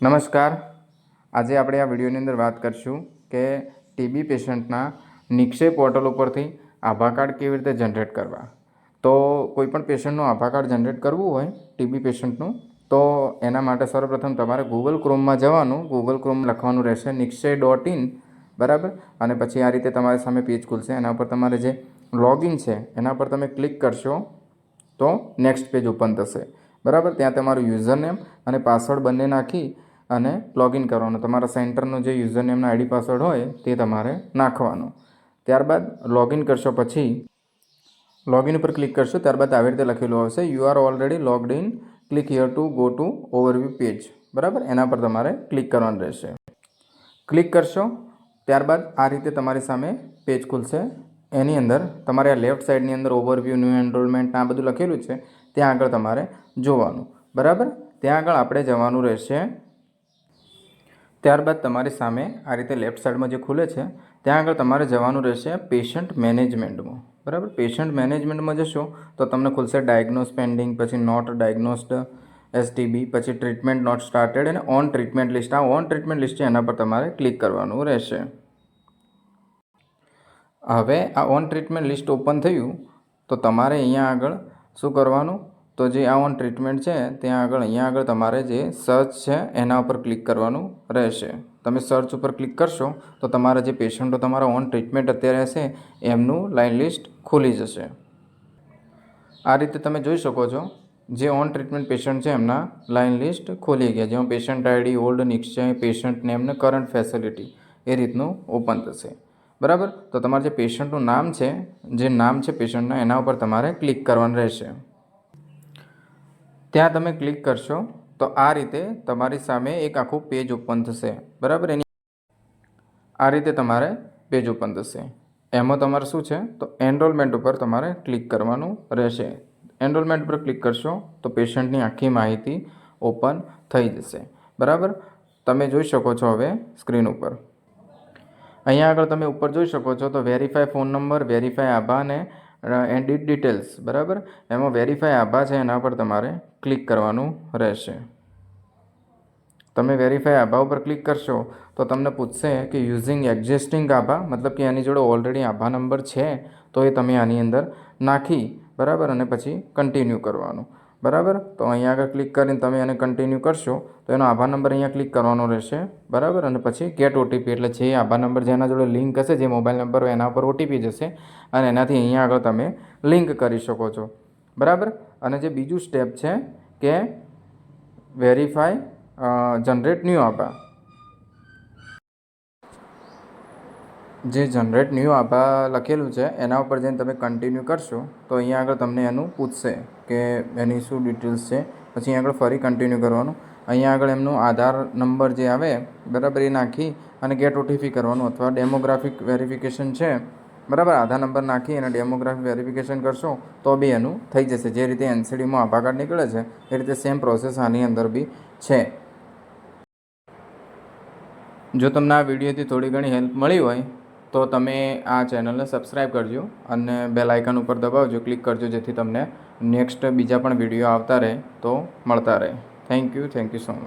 નમસ્કાર. આજે આપણે આ વિડીયોની અંદર વાત કરીશું કે ટીબી પેશન્ટના નિક્ષય પોર્ટલ ઉપરથી આભા કાર્ડ કેવી રીતે જનરેટ કરવા. તો કોઈપણ પેશન્ટનું આભા કાર્ડ જનરેટ કરવું હોય ટીબી પેશન્ટનું, તો એના માટે સર્વપ્રથમ તમારે ગૂગલ ક્રોમમાં જવાનું. ગૂગલ ક્રોમ લખવાનું રહેશે નિક્ષય ડોટ ઇન, બરાબર? અને પછી આ રીતે તમારી સામે પેજ ખુલશે. એના ઉપર તમારે જે લોગિન છે, એના પર તમે ક્લિક કરશો તો નેક્સ્ટ પેજ ઓપન થશે. બરાબર? ત્યાં તમારું યુઝર નેમ અને પાસવર્ડ બંને નાખી અને લોગિન કરવાનું. તમારા સેન્ટરનું જે યુઝરનેમના આઈડી પાસવર્ડ હોય તે તમારે નાખવાનું. ત્યારબાદ લોગિન કરશો પછી લોગિન ઉપર ક્લિક કરશો, ત્યારબાદ આવી રીતે લખેલું આવશે you are already logged in click here to go to overview page બરાબર? એના પર તમારે ક્લિક કરવાનું રહેશે. ક્લિક કરશો, ત્યારબાદ આ રીતે તમારી સામે પેજ ખુલશે. એની અંદર તમારે આ લેફ્ટ સાઈડની અંદર ઓવરવ્યૂ ન્યૂ એનરોલમેન્ટ આ બધું લખેલું છે, ત્યાં આગળ તમારે જોવાનું. બરાબર? ત્યાં આગળ આપણે જવાનું રહેશે ત્યારબાદ તમારી સામે આ રીતે લેફ્ટ સાઈડમાં જે ખુલે છે, ત્યાં આગળ તમારે જવાનું રહેશે પેશન્ટ મેનેજમેન્ટમાં બરાબર? પેશન્ટ મેનેજમેન્ટમાં જશો તો તમને ખુલશે ડાયગ્નોસ પેન્ડિંગ પછી નોટ ડાયગ્નોસ્ડ એસટીબી પછી ટ્રીટમેન્ટ નોટ સ્ટાર્ટેડ અને ઓન ટ્રીટમેન્ટ લિસ્ટ આ ઓન ટ્રીટમેન્ટ લિસ્ટ છે, એના પર તમારે ક્લિક કરવાનું રહેશે. હવે આ ઓન ટ્રીટમેન્ટ લિસ્ટ ઓપન થયું, તો તમારે અહીંયા આગળ શું કરવાનું? તો જે આ ઓન ટ્રીટમેન્ટ છે, ત્યાં આગળ, અહીંયા આગળ તમારે જે સર્ચ છે, એના ઉપર ક્લિક કરવાનું રહેશે. તમે સર્ચ ઉપર ક્લિક કરશો, તો તમારા જે પેશન્ટો તમારા ઓન ટ્રીટમેન્ટ અત્યારે હશે, એમનું લાઇન લિસ્ટ ખુલી જશે. આ રીતે તમે જોઈ શકો છો, જે ઓન ટ્રીટમેન્ટ પેશન્ટ છે, એમના લાઇન લિસ્ટ ખોલી ગયા, જેમાં patient ID old Nikshay patient નેમને current facility એ રીતનું ઓપન થશે. બરાબર? તો તમારે જે પેશન્ટનું નામ છે, જે નામ છે પેશન્ટના એના ઉપર તમારે ક્લિક કરવાનું રહેશે. ત્યાં તમે ક્લિક કરશો તો આ રીતે તમારી સામે એક આખું પેજ ઓપન થશે. બરાબર? એની આ રીતે તમારે પેજ ઓપન થશે. એમાં તમારે શું છે? તો એનરોલમેન્ટ ઉપર તમારે ક્લિક કરવાનું રહેશે. એનરોલમેન્ટ પર ક્લિક કરશો તો પેશન્ટની આખી માહિતી ઓપન થઈ જશે. બરાબર? તમે જોઈ શકો છો હવે સ્ક્રીન ઉપર. અહીંયા આગળ તમે ઉપર જોઈ શકો છો તો વેરીફાઈ ફોન નંબર વેરીફાય આભા અને એન્ડિટ ડિટેલ્સ બરાબર? એમાં વેરીફાઈ આભા છે, એના પર તમારે ક્લિક કરવાનું રહેશે. તમે વેરીફાઈ આભા ઉપર ક્લિક કરશો, તો તમને પૂછશે કે યુઝિંગ એક્ઝિસ્ટિંગ આભા, મતલબ કે એની જોડે ઓલરેડી આભા નંબર છે, તો એ તમે આની અંદર નાખી, બરાબર? અને પછી કન્ટિન્યુ કરવાનું. બરાબર? તો અહીંયા આગળ ક્લિક કરીને તમે એને કન્ટિન્યુ કરશો, તો એનો આભાર નંબર અહીંયા ક્લિક કરવાનો રહેશે. બરાબર? અને પછી ગેટ ઓટીપી એટલે જે આભાર નંબર જેના જોડે લિંક હશે, જે મોબાઈલ નંબર હોય, એના પર ઓટીપી જશે. અને એનાથી અહીંયા આગળ તમે લિંક કરી શકો છો. બરાબર? અને જે બીજું સ્ટેપ છે કે વેરીફાય જનરેટ ન્યૂ આભા જે જનરેટ ન્યૂ આભા લખેલું છે, એના ઉપર જઈને તમે કન્ટિન્યુ કરશો, તો અહીંયા આગળ તમને એનું પૂછશે કે એની શું ડિટેલ્સ છે. પછી આગળ ફરી કન્ટિન્યુ કરવાનું. અહીંયા આગળ એમનું આધાર નંબર જે આવે, બરાબર એ નાખી અને ગેટ ઓટીપી કરવાનું અથવા ડેમોગ્રાફિક વેરિફિકેશન છે, બરાબર? આધાર નંબર નાખી અને ડેમોગ્રાફિક વેરિફિકેશન કરશો, તો બી એનું થઈ જશે. જે રીતે એનસીડીમાં આભા કાર્ડ નીકળે છે, એ રીતે સેમ પ્રોસેસ આની અંદર બી છે. જો તમને આ વિડીયોથી થોડી ઘણી હેલ્પ મળી હોય તો તમે આ ચેનલને સબસ્ક્રાઈબ કરજો અને બેલ આઇકન ઉપર દબાવજો. ક્લિક કરજો જેથી તમને નેક્સ્ટ બીજા પણ વીડિયો આવતા રહે તો મળતા રહે. Thank you thank you so much